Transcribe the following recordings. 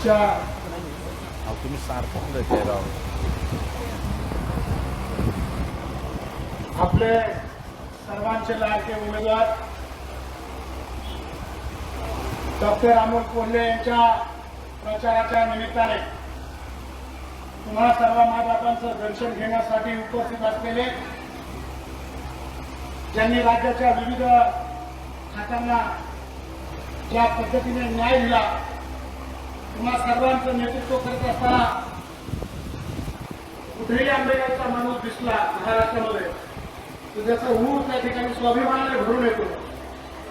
आजच्या अहो तुम्ही सारखं म्हणताय राव आपले सर्वांचे लाडके उमेदवार डॉक्टर अमोल कोल्हे यांच्या प्रचाराच्या निमित्ताने तुम्हा सर्व मायबापांचं दर्शन घेण्यासाठी उपस्थित असलेले ज्यांनी राज्याच्या विविध खात्यांना ज्या पद्धतीने न्याय दिला तुम्हा सर्वांचं नेतृत्व करत असताना कुठेही आंबेडकरचा माणूस दिसला महाराष्ट्रामध्ये तर त्याचा ऊर त्या ठिकाणी स्वाभिमानाने भरून येतो.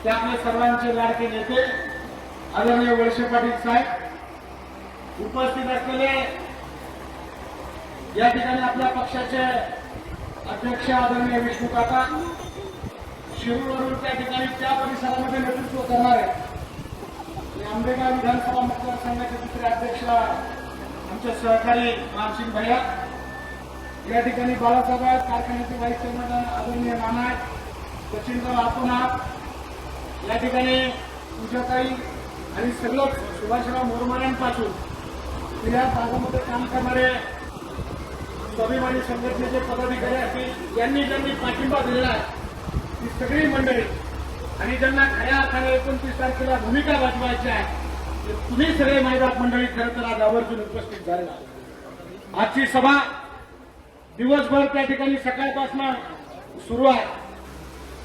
ते सर्वांचे लाडके नेते आदरणीय वळसे पाटील साहेब उपस्थित असलेले या ठिकाणी आपल्या पक्षाचे अध्यक्ष आदरणीय विष्णू काका शिरूरवरून त्या ठिकाणी त्या परिसरामध्ये नेतृत्व करणारे आणि आंबेगाव विधानसभा मतदारसंघाचे दुसरे अध्यक्ष आमचे सहकारी रामसिंग भैया. या ठिकाणी बाळासाहेब कारखान्याचे वाईस चेअरमन आदरणीय नाना सचिनराव आपण या ठिकाणी पूजाताई आणि सगळं सुभाषराव मोरमाऱ्यांपासून या भागामध्ये काम करणारे स्वाभिमानी संघटनेचे पदाधिकारी असतील यांनी ज्यांनी पाठिंबा दिलेला आहे ती सगळी मंडळी आणि ज्यांना खऱ्या अर्थाने एकोणतीस तारखेला भूमिका वाजवायची आहे ते तुम्ही सगळे मैदान मंडळी खरं तर आज आवर्जून उपस्थित झालेला आजची सभा दिवसभर त्या ठिकाणी सकाळपासून सुरू आहे.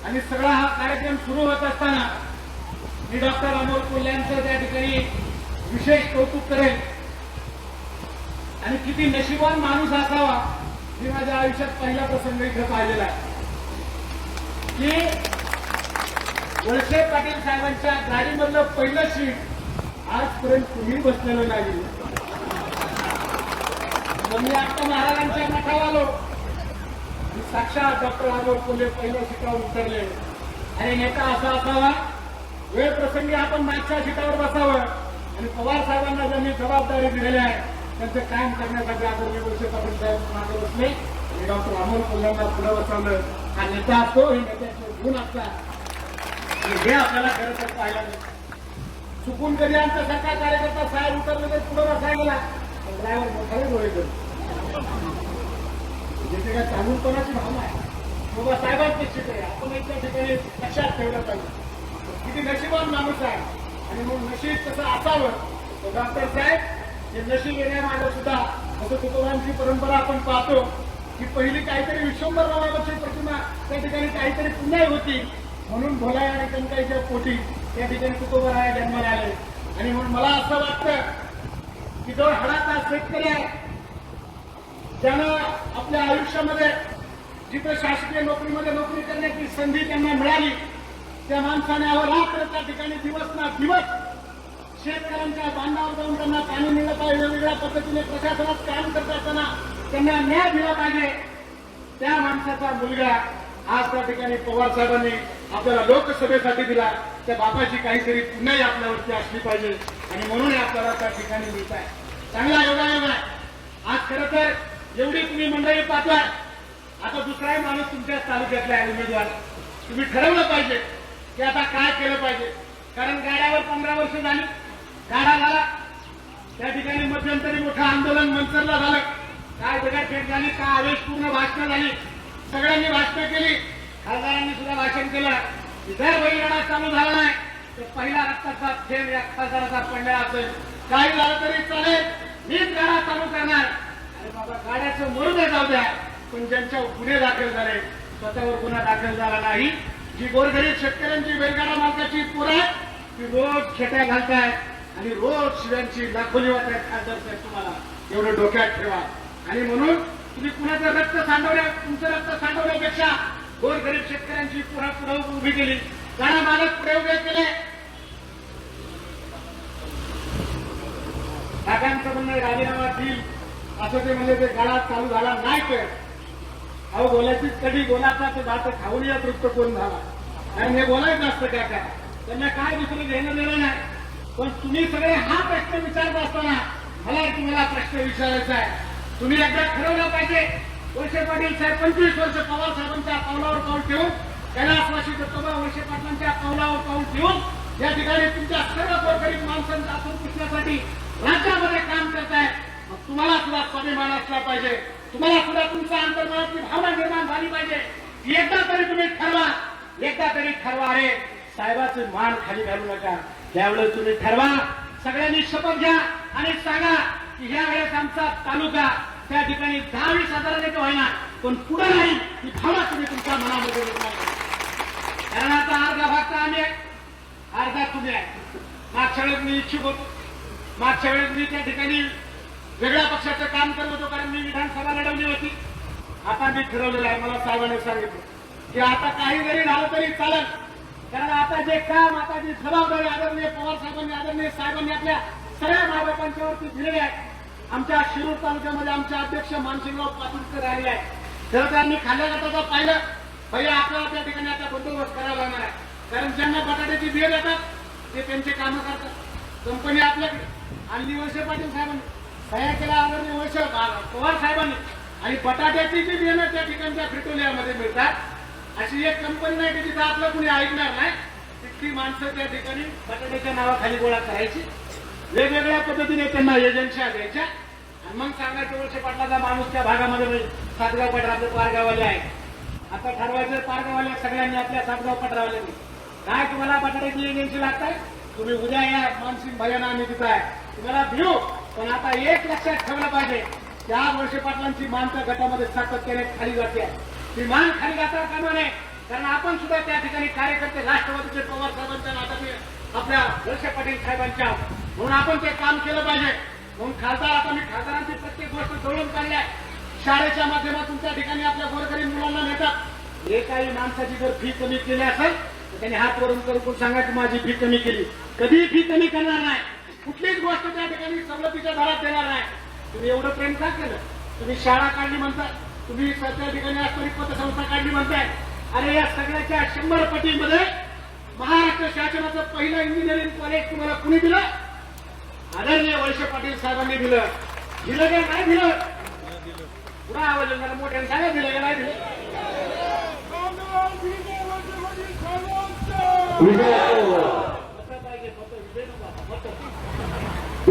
आणि सगळा हा कार्यक्रम सुरू होत असताना मी डॉक्टर अमोल कोल्ह्यांचं त्या ठिकाणी विशेष कौतुक करेन आणि किती नशिबान माणूस असावा मी माझ्या आयुष्यात पहिला प्रसंग इथं पाहिलेला आहे. की वळसे पाटील साहेबांच्या गाडीमधलं पहिलं सीट आजपर्यंत तुम्ही बसलेलं नाही. मग मी आता महाराजांच्या मठाला आलो. साक्षात डॉक्टर अमोल कोल्हे पहिल्या सीटावर उतरले. आणि नेता असा असावा. वेळ प्रसंगी आपण मागच्या सीटावर बसावं. आणि पवार साहेबांना ज्यांनी जबाबदारी दिलेली आहे त्यांचं कायम करण्यासाठी आदरणीय वळसे पाटील साहेब मागे बसले. आणि डॉक्टर अमोल कोल्ह्यांना पुढे बसवलं. हा नेता असतो हे नेत्याचे गुण असतात. हे आपल्याला खरं तर पाहायला मिळतं. चुकून कधी आमचा सकाळ कार्यकर्ता साहेब उतरले तर पुढे बसायला गेला. ड्रायव्हर मोठाही डोळे करतो जिथे काय चालून भावना आहे? बाबा साहेबांची चित्र आहे. आपण एक ठिकाणी लक्षात ठेवलं पाहिजे. किती नशिबान माणूस आहे. आणि मग नशीब कसं असावं? तर डॉक्टर साहेब हे नशीब येण्यामागं सुद्धा असं तुकोबांची परंपरा आपण पाहतो की पहिली काहीतरी विश्वंभर नावाची प्रतिमा त्या ठिकाणी काहीतरी पुन्हा होती. म्हणून भोलाय आणि कंकाईच्या पोटी त्या ठिकाणी तुकोबराया जन्माला आले. आणि म्हणून मला असं वाटतं की जो हडाचा शेतकरी आहे त्यानं आपल्या आयुष्यामध्ये जिथं शासकीय नोकरीमध्ये नोकरी करण्याची संधी त्यांना मिळाली त्या माणसाने अहोरात्र त्या ठिकाणी दिवस ना दिवस शेतकऱ्यांच्या बांधावर जाऊन त्यांना पाणी मिळलं पाहिजे वेगवेगळ्या पद्धतीने प्रशासनात काम करत असताना त्यांना न्याय दिला पाहिजे. त्या माणसाचा मुलगा आज त्या ठिकाणी पवार साहेबांनी आपल्याला लोकसभेसाठी दिला त्या बापाची काहीतरी पुन्हाही आपल्यावरती असली पाहिजे. आणि म्हणून हे आपल्याला त्या ठिकाणी मिळत आहे चांगला योगायोग आहे आज खरं तर एवढी तुम्ही मंडळी पाहताय. आता दुसराही माणूस तुमच्या तालुक्यातला आहे उमेदवार. तुम्ही ठरवलं पाहिजे की आता काय केलं पाहिजे. कारण गाड्यावर पंधरा वर्ष झाली. गाडा झाला. त्या ठिकाणी मध्यंतरी मोठं आंदोलन मंचरला झालं. काय दगडफेट झाली काय आवेशपूर्ण भाषणं झाली. सगळ्यांनी भाषणं केली. खासदारांनी सुद्धा भाषण केलं. की जर बैलगाडा चालू झाला नाही तर पहिला रक्ताचा थेंब या खासदाराचा पडला असेल. काही झालं तरी चालेल. मीच गाडा चालू करणार. अरे बाबा गाड्याचं मरून जाऊ द्या. पण ज्यांच्यावर गुन्हे दाखल झाले स्वतःवर गुन्हा दाखल झाला नाही. जी गोरगरीब शेतकऱ्यांची बैलगाडा मालकाची पुरा ती रोज खेट्या घालताय आणि रोज शिव्यांची दाखवली आहेत खासदार साहेब तुम्हाला. एवढं डोक्यात ठेवा. आणि म्हणून तुम्ही कुणाचं रक्त सांडवण्या तुमचं रक्त सांडवण्यापेक्षा गोरगरीब शेतकऱ्यांची पुन्हा पुढे उभी केली. त्यांना मालक पुढे उभे केले. काकांचं म्हणणं राजीनामा देईल. असं ते म्हणजे ते गाडा चालू झाला नाही तर. अहो बोलायची कधी बोलाचा ते भात खाऊन या तृप्त कोण झाला. आणि हे बोलायचं असतं काका. त्यांना काय दुसरं घेणं देणं नाही. पण तुम्ही सगळे हा प्रश्न विचारत असताना मला तुम्हाला प्रश्न विचारायचा आहे. तुम्ही एकदा ठरवलं पाहिजे. वर्षे पाटील साहेब पंचवीस वर्ष पवार साहेबांच्या पावलावर पाऊल ठेवून कैलासवासी दत्तोबा वर्षे पाटलांच्या पावलावर पाऊल ठेवून या ठिकाणी तुमच्या सर्व गोरगरीब माणसांचा आपण पुसण्यासाठी राज्यामध्ये काम करताय मग तुम्हाला सुद्धा स्वाभिमान असला पाहिजे. तुम्हाला सुद्धा तुमच्या अंतर्मनातली भावना निर्माण झाली पाहिजे. एकदा तरी तुम्ही ठरवा. एकदा तरी ठरवा अरे साहेबाचे मान खाली घालू नका. त्यावेळेस तुम्ही ठरवा सगळ्यांनी शपथ घ्या आणि सांगा की ह्या वेळेस आमचा तालुका त्या ठिकाणी दहावी साधारण हजाराने का होईना पण पुढे नाही. ही भावना तुम्ही तुमच्या मनामध्ये कारण आता अर्धा भाग तर आम्ही आहे. अर्धा तुम्ही आहे. मागच्या वेळेस मी इच्छुक होतो. मागच्या वेळेस मी त्या ठिकाणी वेगळ्या पक्षाचं काम करत होतो कारण मी विधानसभा लढवली होती. आता मी ठरवलेलं आहे. मला साहेबांनी सांगितलं. की आता काही जरी झालं तरी चालत कारण आता जे काम आता जी जबाबदारी आदरणीय पवार साहेबांनी आदरणीय साहेबांनी आपल्या सगळ्या मायबापांच्यावरती दिलेली आहे आमच्या शिरूर तालुक्यामध्ये आमचे अध्यक्ष मानसिंगराव पाटीलकर राहिले आहे जर त्यांनी खाल्ल्या जाताचा पाहिलं पहिले आपल्याला त्या ठिकाणी आता बंदोबस्त करावा लागणार आहे. कारण ज्यांना बटाट्याची बिये देतात ते त्यांचे कामं करतात. कंपनी आपल्याकडे. आणि वळसे पाटील साहेबांनी सह्या केला आदरणीय वळसे पवार साहेबांनी. आणि बटाट्याची जी बियाणं त्या ठिकाणच्या फ्रिटोलियामध्ये मिळतात. अशी एक कंपनी नाही की तिथं आपलं कुणी ऐकणार नाही. तिथली माणसं त्या ठिकाणी बटाट्याच्या नावाखाली गोळा करायची. वेगवेगळ्या पद्धतीने त्यांना एजन्सिया द्यायच्या. मग सांगायचं वर्ष पाटलाचा माणूस त्या भागामध्ये म्हणजे सातगाव पठार पारगावाले आहे. आता ठरवायचं पारगाववाले सगळ्यांनी आपल्या सातगाव पठारावाल्यांनी काय तुम्हाला बटाट्याची एजन्सी लागताय तुम्ही उद्या या मानसिंग भजन आम्ही तिथं आहे. तुम्हाला भिऊ पण आता एक लक्षात ठेवलं पाहिजे. त्या वर्षे पाटलांची मान त्या गटामध्ये सातत्याने खाली जाते. ती मान खाली जाता कामा नये कारण आपण सुद्धा त्या ठिकाणी कार्यकर्ते राष्ट्रवादीचे पवार साहेबांच्या नात्याने आपल्या वर्षे पाटील साहेबांच्या म्हणून आपण ते काम केलं पाहिजे. म्हणून खासदार आता मी खासदारांची प्रत्येक गोष्ट जोडून काढली आहे. शाळेच्या माध्यमातून त्या ठिकाणी आपल्या गोरगरीब मुलांना नेतात. एकाही माणसाची जर फी कमी केली असेल तर त्यांनी हात वरून करून सांगा की माझी फी कमी केली. कधीही फी कमी करणार नाही. कुठलीच गोष्ट त्या ठिकाणी सवलतीच्या दरात देणार नाही. तुम्ही एवढं प्रेम का केलं? तुम्ही शाळा काढली म्हणताय. तुम्ही त्या ठिकाणी असणारी पतसंस्था काढली म्हणताय. अरे या सगळ्याच्या शंभर पटीमध्ये महाराष्ट्र शासनाचं पहिलं इंजिनिअरिंग कॉलेज तुम्हाला कुणी दिलं? आदरणीय वळसे पाटील साहेबांनी दिलं. दिलं का नाही दिलं? पुन्हा आवाज? येणार मोठ्याने सांगा दिलं का नाही दिलं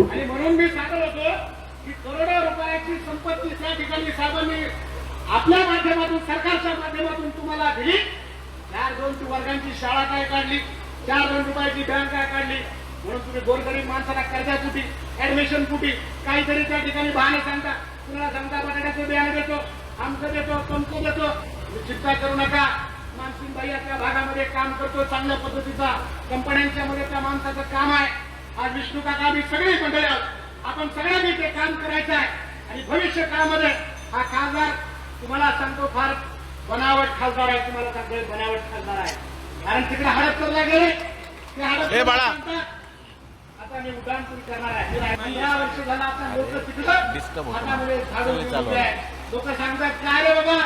आणि म्हणून मी सांगत होतो की करोडो रुपयाची संपत्ती त्या ठिकाणी साहेबांनी आपल्या माध्यमातून सरकारच्या माध्यमातून तुम्हाला दिली. चार दोन वर्गांची शाळा काय काढली? चार दोन रुपयाची बँक काय काढली? म्हणून तुम्ही गोरगरीब माणसाला कर्जा कुठे ऍडमिशन कुठे काहीतरी त्या ठिकाणी बहाणे सांगता. कुणाला सांगता बटाट्याचं बियाणं देतो आमचं देतो तुमचं देतो. चिंता करू नका. मानसिंगबाई आपल्या भागामध्ये काम करतो चांगल्या पद्धतीचा. कंपन्यांच्या मध्ये त्या माणसाचं काम आहे. आज विष्णू काका आम्ही सगळे मंडळी आहोत. आपण सगळ्यांनी ते काम करायचं आहे. आणि भविष्य काळामध्ये हा खासदार तुम्हाला सांगतो फार बनावट खासदार आहे. तुम्हाला सांगतोय बनावट खासदार आहे. कारण तिकडे हडपसरला गेले. ते हडपसर Disturb होतं. चालू. लोक सांगतात काय रे बाबा?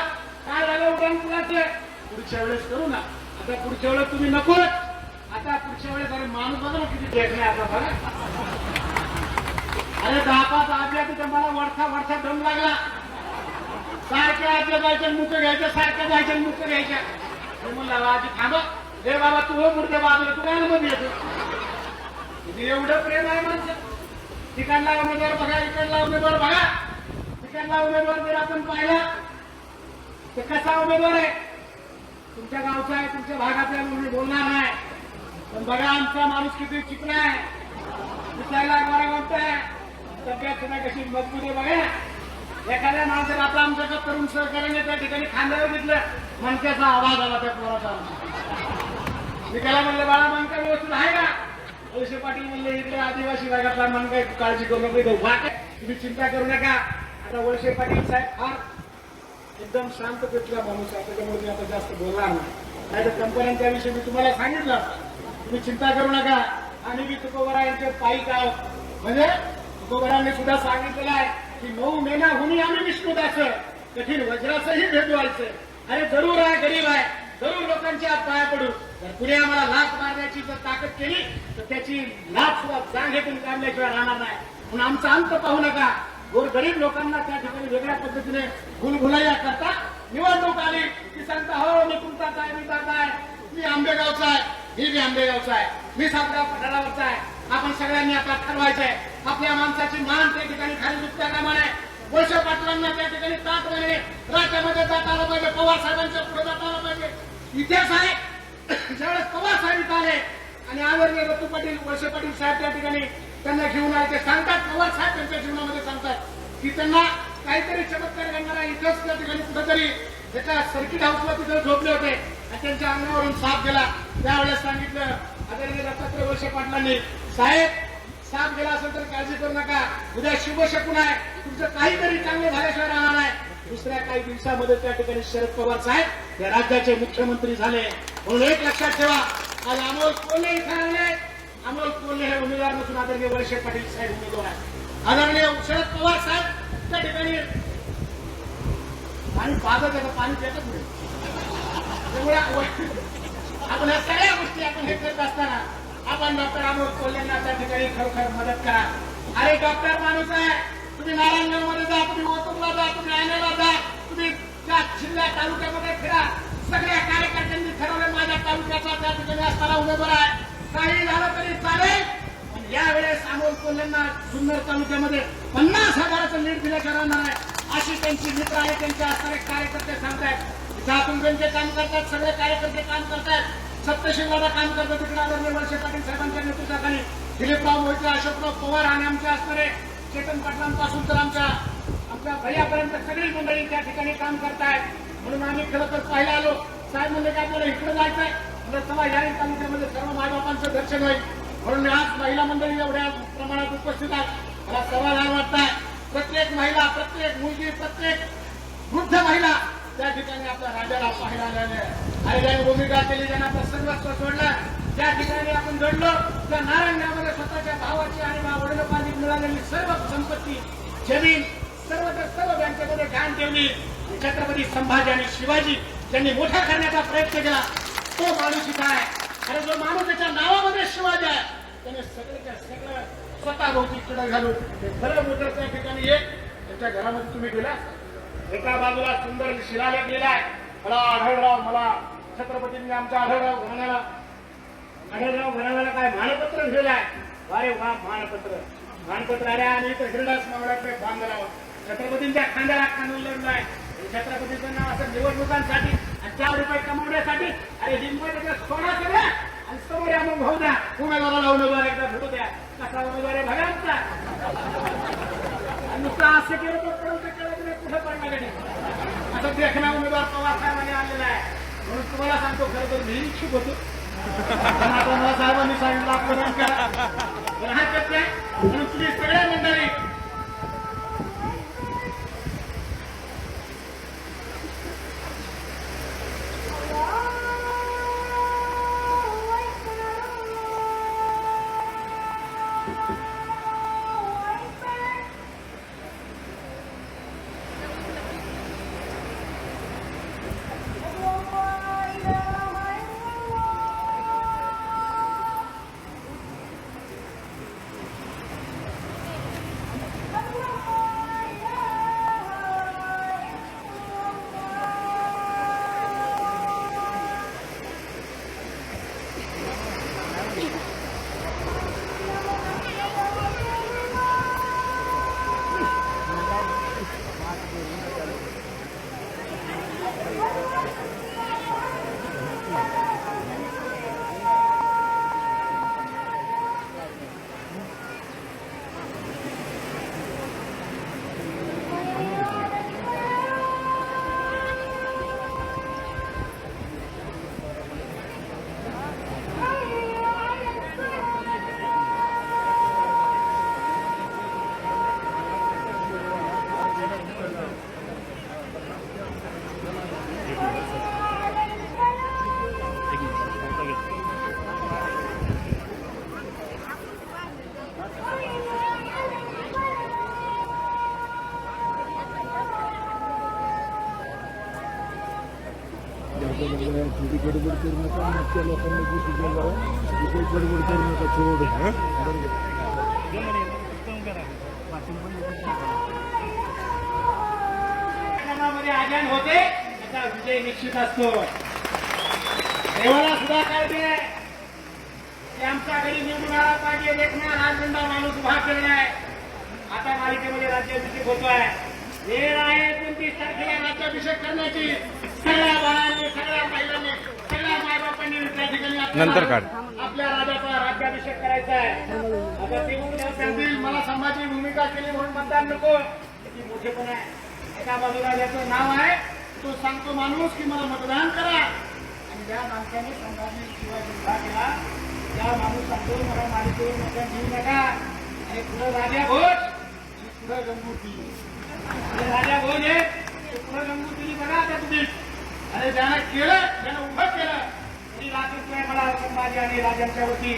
काय झालं उड्डाण पुलाचे पुढच्या वेळेस करू ना. आता पुढच्या वेळेस तुम्ही नको. आता पुढच्या वेळेस अरे माणूस बघा ना किती आता बघा. अरे दहा पाच आज्या तिथे मला वरचा वरचा दम लागला. सारख्या आज्या जायच्या मुख घ्यायच्या सारख्या जायच्या मुख घ्यायच्या मी म्हणलं आजी थांब. दे बाबा तू हो पुढच्या बाजूला तू काय मध्ये येतो एवढं प्रेम आहे माणसं तिकडला उमेदवार बघा इकडला उमेदवार बघा. तिकडला उमेदवार जर आपण पाहिला तर कसा उमेदवार आहे? तुमच्या गावचा आहे तुमच्या भागातल्या आहे बोलणार नाही. पण बघा आमचा माणूस किती चिकला आहे. दिसायला बरा वाटतंय तब्येत सुद्धा कशी मजबूत आहे बघा. एखाद्या माणसाला आता आमच्याकडे तरुण सहकार्याने त्या ठिकाणी खांद्यावर घेतलं मनक्याचा आवाज आला त्या पोराचा. मी त्याला म्हणलं बाळा मनका व्यवस्थित आहे का? वळसे पाटील म्हणले इकडे आदिवासी भागातला मन काय काळजी करू नको इथं वाट तुम्ही चिंता करू नका. आता वळसे पाटील साहेब फार एकदम शांत पेटला माणूस आहे त्याच्यामुळे मी आता जास्त बोलणार नाही. नाही तर कंपन्यांच्या विषयी मी तुम्हाला सांगितलं तुम्ही चिंता करू नका. आणि मी तुकोबरायांचे पायी का म्हणजे तुकोबरांनी सुद्धा सांगितलेलं आहे की नऊ होऊन आम्ही विष्णुदाचं कठीण वज्राचंही भेट व्हायचं अरे जरूर आहे गरीब आहे. जरूर लोकांच्या पाया पडू. जर पुढे आम्हाला लाच मारण्याची जर ताकद केली तर त्याची लाच सुद्धा जांघेतून काढल्याशिवाय राहणार नाही. म्हणून आमचा अंत पाहू नका. गोर गरीब लोकांना त्या ठिकाणी वेगळ्या पद्धतीने गुलगुलाया करता. निवडणूक आली की सांगता हो मी तुमचाच आहे मी दादा आहे? मी आंबेगावचा आहे. मी बी आंबेगावचा आहे. मी सातगाव पठारावरचा आहे. आपण सगळ्यांनी आता ठरवायचंय. आपल्या माणसाची मान त्या ठिकाणी खाली दुखत्या कामा वळसे पाटलांना त्या ठिकाणी ताट म्हणे राज्यामध्ये जाता आलं पाहिजे पवार साहेबांच्या पुढे जाता आलं पाहिजे इतिहास आहे. ज्यावेळेस पवार साहेब आले आणि आदरणीय रतू पाटील वळसे पाटील साहेब त्या ठिकाणी त्यांना घेऊन आले. ते सांगतात पवार साहेब त्यांच्या जीवनामध्ये सांगतात की त्यांना काहीतरी चमत्कार करणारा इथंच त्या ठिकाणी कुठेतरी त्याच्या सर्किट हाऊसला तिथे झोपले होते आणि त्यांच्या अंगावरून साप गेला. त्यावेळेस सांगितलं आदरणीय दत्तात्रय वळसे पाटलांनी साहेब साप गेला असेल तर काळजी करू नका. उद्या शुभ शकून आहे. तुमचं काहीतरी चांगलं झाल्याशिवाय राहणार नाही. दुसऱ्या काही दिवसामध्ये त्या ठिकाणी शरद पवार साहेब या राज्याचे मुख्यमंत्री झाले. म्हणून एक लक्षात ठेवा आज अमोल कोल्हे इथे आले अमोल कोल्हे हे उमेदवार नसून आदरणीय वळसे पाटील साहेब उमेदवार आहेत. आदरणीय शरद पवार साहेब त्या ठिकाणी पाणी पाहत त्याचं पाणी देतच नाही. त्यामुळे आपण या सगळ्या गोष्टी आपण हे करत असताना आपण डॉक्टर अमोल कोल्हेंना त्या ठिकाणी खरोखर मदत करा. अरे डॉक्टर माणूस आहे. तुम्ही नारायणगावमध्ये जा तुम्ही ओतूरला जा तुम्ही आयनाला जा तुम्ही त्या जिल्ह्या तालुक्यामध्ये फिरा सगळ्या कार्यकर्त्यांनी ठरवलं माझ्या तालुक्याचा त्या ठिकाणी असताना उमेदवार आहे. काही झालं तरी चालेल. पण यावेळेस अमोल कोल्हेंना जुन्नर तालुक्यामध्ये पन्नास हजाराचं लीड दिल्याच्या राहणार आहे. अशी त्यांची मित्र आहे त्यांचे असणारे कार्यकर्ते सांगतायत. इथं त्यांचे काम करतात सगळे कार्यकर्ते काम करतात सप्तशिंगाला काम करतो तिकडे आदरणीय वर्षे पाटील साहेबांच्या नेतृत्वाखाली. दिलीपराव मोहिते अशोकराव पवार आणि आमचे असणारे चेतन पाटलांपासून तर आमच्या आमच्या भैयापर्यंत सगळी मंडळी त्या ठिकाणी काम करतायत. म्हणून आम्ही खरं तर पाहायला आलो. साहेब म्हणले काय आपल्याला इकडे जायचंय. म्हणजे चला या तालुक्यामध्ये सर्व मायबापांचं दर्शन होईल. म्हणून मी आज महिला मंडळी एवढ्या प्रमाणात उपस्थित आहेत मला समाधान वाटतंय प्रत्येक महिला प्रत्येक मुलगी प्रत्येक वृद्ध महिला त्या ठिकाणी आपल्या राजाला पाहायला आलेल्या आहे. आणि ज्यांनी भूमिका केली ज्यांना आपलं सर्वस्व सोडलं. त्या ठिकाणी आपण घडलो त्या नारायणगावमध्ये स्वतःच्या भावाची आणि मा मिळालेली सर्व संपत्ती जमीन सर्वत्र सर्व बँकेमध्ये घाण ठेवली. छत्रपती संभाजी आणि शिवाजी त्यांनी मोठा करण्याचा प्रयत्न केला. तो माणूस इथं आहे. अरे जो माणूस त्याच्या नावामध्ये शिवाजी आहे त्याने सगळ्याच्या सगळं स्वतः भोवती घालून ते खरं मोठं त्या ठिकाणी एक त्याच्या घरामध्ये तुम्ही गेला. एका बाजूला सुंदर शिलालेख आहे. मला आढळराव मला छत्रपतींनी आमच्या आढळराव घराण्याला आढळराव घराण्याला काय मानपत्र लिहिलं आहे? अरे वा मानपत्र. मानपत्र अरे आणि तर हिरडास मावळ्याकडे बांधलावं छत्रपतींच्या खांद्याला खांदून लढलं आहे. छत्रपतीचं नाव असं निवडणुकांसाठी आणि चार रुपये कमवण्यासाठी अरे हिंमत सोडा सगळं आणि समोर या मग भाऊ द्या उमेदवाराला उमेदवार एकदा भेटू द्या. कसा उमेदवार आहे बघा आमचा. आणि नुसतं असं केलं तर करून केलं तरी कुठं पडणार नाही आता देखना उमेदवार पवार साहेबांनी आलेला आहे. म्हणून तुम्हाला सांगतो खरं तर मी इच्छुक होतो. साहेबांनी सांगितलं आपलं सगळ्या मंडळी गडबड करू नका मागच्या लोकांना जे सुचवलं करा गडबड करू नका थोडं कार्यक्रमामध्ये आजन होते त्याचा विजय निश्चित असतो. देवाला सुद्धा काय की आमच्या घरी निवडून आला पाहिजे देखणार राजगंडा माणूस उभा केलेला आहे. आता मालिकेमध्ये राज्याभिषेक होतो आहे वेळ आहे एकोणतीस तारखेला राज्याभिषेक करण्याची सगळ्या बाळांनी सगळ्या महिलांनी सगळ्या मायबापांनी त्या ठिकाणी नंतर काढ. आपल्या राजाचा राज्याभिषेक करायचा आहे. आता ते सांगतील मला संभाजी भूमिका केली म्हणून मतदान नको. किती मोठेपण आहे. एका बाजूला ज्याचं नाव आहे. तो सांगतो माणूस की मला मतदान करा. आणि ज्या माणसाने संभाजी शिवाजी उभा केला त्या माणूस सांगतो मला मालिकेवर मतदान घेऊ नका. आणि पुढे राजा घोष आणि पुढे गंगूती आणि राजा ज्यानं केलं ज्यानं उभं केलं राजकीय मला संभाजी आणि राजांच्या वरती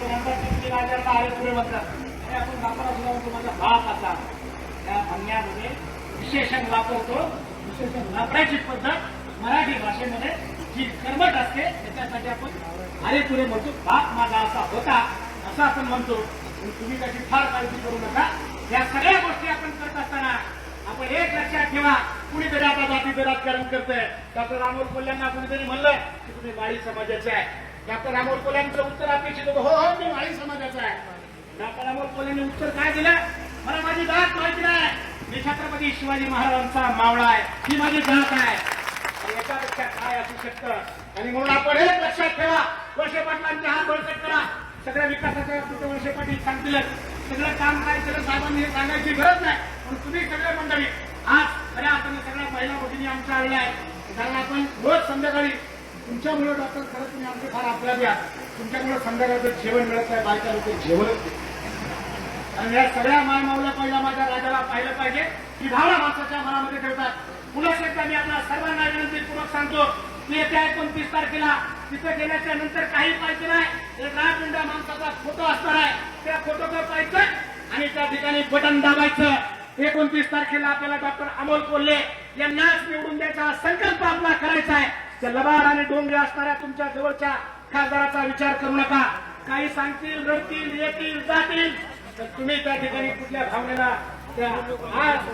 म्हणतात की आले पुढे म्हणतात आणि आपण बापाला सुद्धा बाप असा या म्हणण्यामध्ये विशेषण वापरतो विशेषण वापरायची पद्धत मराठी भाषेमध्ये जी कर्मट असते त्याच्यासाठी आपण अरे पुढे म्हणतो बाप माझा असा होता असं आपण म्हणतो. तुम्ही त्याची फार काळजी करू नका. या सगळ्या गोष्टी आपण करत असताना आपण एक लक्षात ठेवा कुणीतरी आता जातीचं राजकारण करतंय. डॉक्टर रामोल कोल्ह्यांना कुणीतरी म्हणलं की तुम्ही माळी समाजाचे आहे. डॉक्टर रामोल कोल्ह्यांचं उत्तर अपेक्षित होतं. हो हो मी माळी समाजाचा आहे. डॉक्टर रामोल कोल्ह्यांनी उत्तर काय दिलं? मला माझी जात माहिती नाही. मी छत्रपती शिवाजी महाराजांचा मावळा आहे. ही माझी जात आहे. याच्यापेक्षा काय असू शकतं? आणि म्हणून आपण एक लक्षात ठेवा. वर्षे पाटलांचे हात बळकट करा. सगळ्या विकासाच्या वर्षे पाटील सांगतीलच सगळं काम काय केलं साहेबांनी हे सांगायची गरज नाही. पण तुम्ही सगळे मंडळी आज खऱ्या अर्थाने सगळ्या महिला भगिनी आमच्या आलेल्या आहेत. कारण आपण रोज संध्याकाळी तुमच्यामुळे डॉक्टर खरं तुम्ही आमचे फार आपल्या द्या तुमच्यामुळे संध्याकाळचं जेवण मिळत नाही बायका लोक जेवणच आणि या सगळ्या माय माऊल्या पहिल्या माझ्या राजाला पाहिलं पाहिजे. की भावना माणसाच्या मनामध्ये ठेवतात. पुन्हा एकदा मी आपल्या सर्वांना विनंतीपूर्वक सांगतो की येत्या एकोणतीस तारखेला तिथं गेल्याच्यानंतर काही पाहिजे नाही. एक राजगुंडा माणसाचा फोटो असणार आहे. त्या फोटो पाहिजे आणि त्या ठिकाणी बटन दाबायचं. एकोणतीस तारखेला आपल्याला डॉक्टर अमोल कोल्हे यांनाच निवडून द्यायचा संकल्प आपला करायचा आहे. त्या लबाड आणि डोंगे असणाऱ्या तुमच्या जवळच्या खासदाराचा विचार करू नका. काही सांगतील रडतील येतील जातील. तर तुम्ही त्या ठिकाणी कुठल्या भावनेला त्या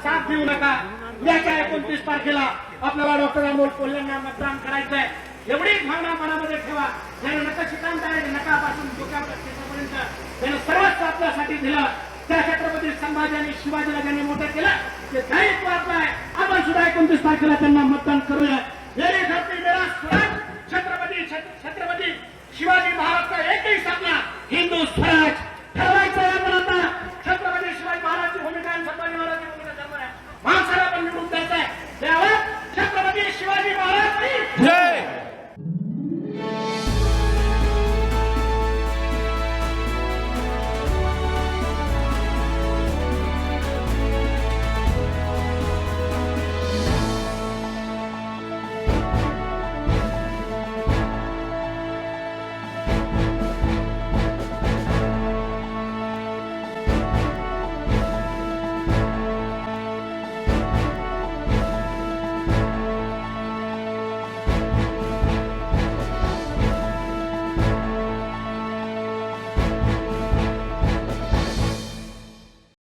साथ देऊ नका. उद्याच्या एकोणतीस तारखेला आपल्याला डॉक्टर अमोल कोल्हेंना मतदान करायचंय. एवढीच भावना मनामध्ये ठेवा. त्यानं नका शिकांत आणि नकापासून डोक्यापर्यंत त्यानं सर्वच आपल्यासाठी दिलं. त्या छत्रपती संभाजी आणि शिवाजीला ज्यांनी मोठं केलं ते दायित्व आपलं आहे. आपण सुद्धा एकोणतीस तारखेला त्यांना मतदान करूया. येणे धरती मेरा स्वराज. छत्रपती छत्रपती शिवाजी महाराजचा एकही सामना हिंदू स्वराज. ठरवायचं आहे आपण आता. छत्रपती शिवाजी महाराजची भूमिका आणि संभाजी महाराजची भूमिका ठरवाय माणसाला आपण निवडून द्यायचं आहे. त्यावर छत्रपती शिवाजी महाराज